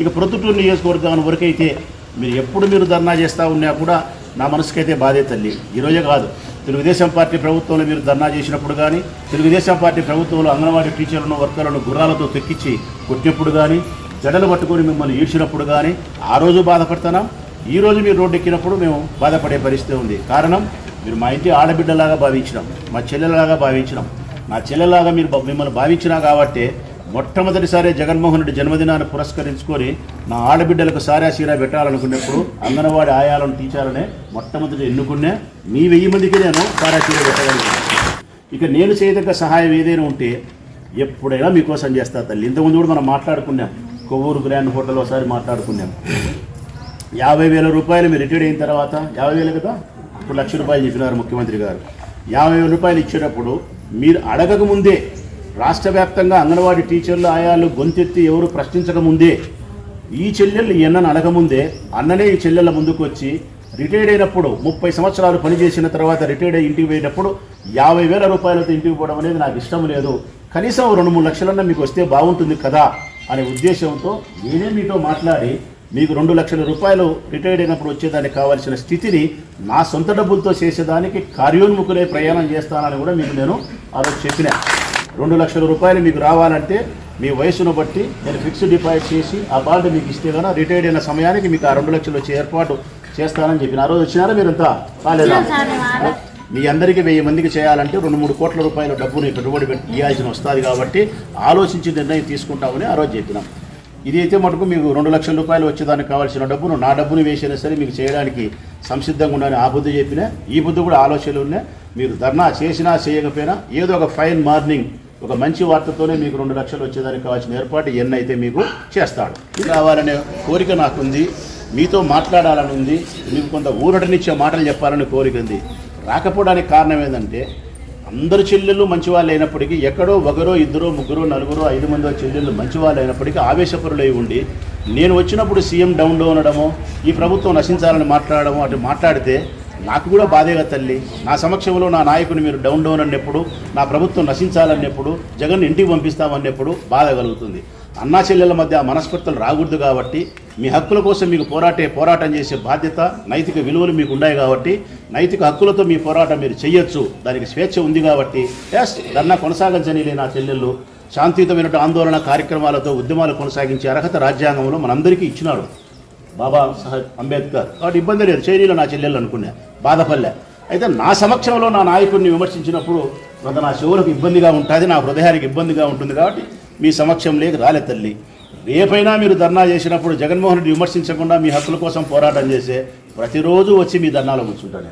ఇక ప్రొద్దుటూరు నియోజకవర్గం వరకైతే మీరు ఎప్పుడు మీరు ధర్నా చేస్తూ ఉన్నా కూడా నా మనసుకైతే బాధే తల్లి. ఈరోజే కాదు. తెలుగుదేశం పార్టీ ప్రభుత్వంలో మీరు ధర్నా చేసినప్పుడు కానీ తెలుగుదేశం పార్టీ ప్రభుత్వంలో అంగన్వాడీ టీచర్లను వర్కర్లను గుర్రాలతో తెక్కించి కొట్టినప్పుడు కానీ జడలు పట్టుకొని మిమ్మల్ని ఈడ్చినప్పుడు కానీ ఆ రోజు బాధపడుతున్నాం ఈ రోజు మీరు రోడ్డు ఎక్కినప్పుడు మేము బాధపడే పరిస్థితి ఉంది. కారణం మీరు మా ఇంటి ఆడబిడ్డలాగా భావించినాం. మా చెల్లెలలాగా భావించినాం. నా చెల్లెలాగా మీరు మిమ్మల్ని భావించినా కాబట్టి మొట్టమొదటిసారి జగన్మోహన్ రెడ్డి జన్మదినాన్ని పురస్కరించుకొని నా ఆడబిడ్డలకు సారా సీరా పెట్టాలనుకున్నప్పుడు అంగన్వాడి ఆయాలను తీర్చాలనే మొట్టమొదటి ఎన్నుకునే మీ వెయ్యి మందికి నేను సారా సీరా పెట్టగలను. ఇక నేను చేయదగ్గ సహాయం ఏదైనా ఉంటే ఎప్పుడైనా మీకోసం చేస్తా తల్లి. ఇంతకుముందు కూడా మనం మాట్లాడుకున్నాం. కొవ్వూరు గ్రాండ్ హోటల్ ఒకసారి మాట్లాడుకున్నాం. యాభై వేల రూపాయలు మీరు రిటైర్డ్ అయిన తర్వాత యాభై వేలు కదా? ఇప్పుడు లక్ష రూపాయలు చెప్పినారు ముఖ్యమంత్రి గారు. యాభై వేల రూపాయలు ఇచ్చేటప్పుడు మీరు అడగక ముందే రాష్ట్ర వ్యాప్తంగా అంగన్వాడీ టీచర్లు ఆయాలు గొంతెత్తి ఎవరు ప్రశ్నించక ముందే ఈ చెల్లెళ్ళు ఎన్నను అడగముందే అన్ననే ఈ చెల్లెళ్ళ ముందుకు వచ్చి రిటైర్డ్ అయినప్పుడు ముప్పై సంవత్సరాలు పనిచేసిన తర్వాత రిటైర్డ్ అయ్యి ఇంటికి పోయేటప్పుడు యాభై వేల రూపాయలతో ఇంటికి పోవడం అనేది నాకు ఇష్టం లేదు. కనీసం రెండు మూడు లక్షలన్నా మీకు వస్తే బాగుంటుంది కదా అనే ఉద్దేశంతో నేనే మీతో మాట్లాడి మీకు రెండు లక్షల రూపాయలు రిటైర్డ్ అయినప్పుడు వచ్చేదానికి కావాల్సిన స్థితిని నా సొంత డబ్బులతో చేసేదానికి కార్యోన్ముఖులే ప్రయాణం చేస్తానని కూడా మీకు నేను ఆ రోజు చెప్పిన. రెండు లక్షల రూపాయలు మీకు రావాలంటే మీ వయసును బట్టి నేను ఫిక్స్డ్ డిపాజిట్ చేసి ఆ బాండ్ మీకు ఇస్తే కనుక రిటైర్డ్ అయిన సమయానికి మీకు ఆ రెండు లక్షలు వచ్చే ఏర్పాటు చేస్తానని చెప్పిన ఆ రోజు వచ్చినారా మీరంతా కాలేదా మీ అందరికీ వెయ్యి మందికి చేయాలంటే రెండు మూడు కోట్ల రూపాయల డబ్బుని పెట్టుబడి పెట్టి ఇవ్వాల్సిన వస్తుంది కాబట్టి ఆలోచించి నిర్ణయం తీసుకుంటామని ఆ రోజు చెప్పినాం. ఇది అయితే మటుకు మీకు రెండు లక్షల రూపాయలు వచ్చేదానికి కావాల్సిన డబ్బును నా డబ్బును వేసినా సరే మీకు చేయడానికి సంసిద్ధంగా ఉండని ఆ బుద్ధి చెప్పినా ఈ బుద్ధి కూడా ఆలోచనలు ఉన్నాయి మీరు ధర్నా చేసినా చేయకపోయినా ఏదో ఒక ఫైన్ మార్నింగ్ ఒక మంచి వార్తతోనే మీకు రెండు లక్షలు వచ్చేదానికి కావాల్సిన ఏర్పాటు ఎన్ని అయితే మీకు చేస్తాడు. కావాలనే కోరిక నాకుంది మీతో మాట్లాడాలని ఉంది మీకు కొంత ఊరటనిచ్చే మాటలు చెప్పాలని కోరిక ఉంది. రాకపోవడానికి కారణం ఏంటంటే అందరు చెల్లెళ్ళు మంచివాళ్ళు అయినప్పటికీ ఎక్కడో ఒకరో ఇద్దరో ముగ్గురో నలుగురో ఐదు మందో చెల్లెళ్ళు మంచివాళ్ళు అయినప్పటికీ ఆవేశపరులై ఉండి నేను వచ్చినప్పుడు సీఎం డౌన్లో ఉండడము ఈ ప్రభుత్వం నశించాలని మాట్లాడడమో అటు మాట్లాడితే నాకు కూడా బాధేగా తల్లి. నా సమక్షంలో నా నాయకుని మీరు డౌన్ డౌన్ అన్నప్పుడు నా ప్రభుత్వం నశించాలన్నప్పుడు జగన్ ఇంటికి పంపిస్తామన్నప్పుడు బాధ కలుగుతుంది. అన్నా చెల్లెల మధ్య ఆ మనస్పర్ధలు రాకూడదు కాబట్టి మీ హక్కుల కోసం మీకు పోరాటే పోరాటం చేసే బాధ్యత నైతిక విలువలు మీకు ఉన్నాయి కాబట్టి నైతిక హక్కులతో మీ పోరాటం మీరు చేయొచ్చు దానికి స్వేచ్ఛ ఉంది కాబట్టి ఎస్ ధర్నా కొనసాగించనిలే నా చెల్లెళ్ళు. శాంతియుతమైన ఆందోళన కార్యక్రమాలతో ఉద్యమాలు కొనసాగించే అర్హత రాజ్యాంగంలో మనందరికీ ఇచ్చినాడు. బాబా సాహెబ్ అంబేద్కర్. కాబట్టి ఇబ్బంది లేదు. చైనీలో నా చెల్లెళ్ళు అనుకున్నా. బాధపడలే. అయితే నా సమక్షంలో నా నాయకుడిని విమర్శించినప్పుడు కొంత నా చెవులకు ఇబ్బందిగా ఉంటుంది నా హృదయానికి ఇబ్బందిగా ఉంటుంది కాబట్టి మీ సమక్షం లేక రాలే తల్లి. రేపైనా మీరు ధర్నా చేసినప్పుడు జగన్మోహన్ రెడ్డి విమర్శించకుండా మీ హక్కుల కోసం పోరాటం చేసే ప్రతిరోజు వచ్చి మీ ధర్నాలో కూర్చుంటాను